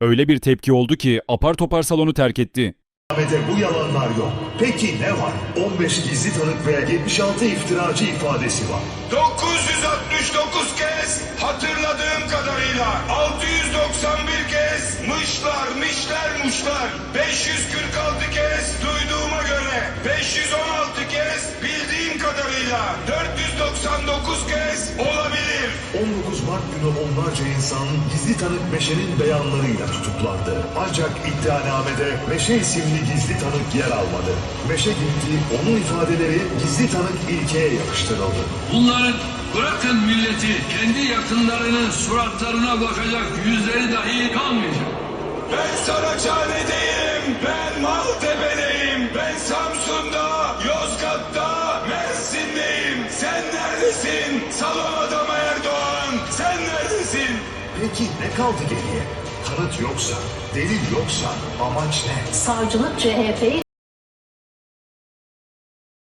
Öyle bir tepki oldu ki apar topar salonu terk etti. Ahmet'e bu yalanlar yok. Peki ne var? 15 gizli tanık ve 76 iftiracı ifadesi var. 969 kez hatırladığım kadarıyla 691 kez mışlar mişler muşlar 546 kez duyduğuma göre 516 kez bildiğim kadarıyla 499 kez. 19 Mart günü onlarca insan gizli tanık Meşe'nin beyanlarıyla tutuklandı. Ancak iddianamede Meşe isimli gizli tanık yer almadı. Meşe gitti, onun ifadeleri gizli tanık ilkeye yapıştırıldı. Bunların bırakın milleti kendi yakınlarının suratlarına bakacak yüzleri dahi kalmayacak. Ben Saraçhane'deyim, ben Maltepe'deyim, ben Samsun'da, Yozgat'ta, Mersin'deyim. Sen neredesin? Salon neredesin? Peki ne kaldı geriye? Kanıt yoksa, delil yoksa amaç ne? Savcılık CHP'yi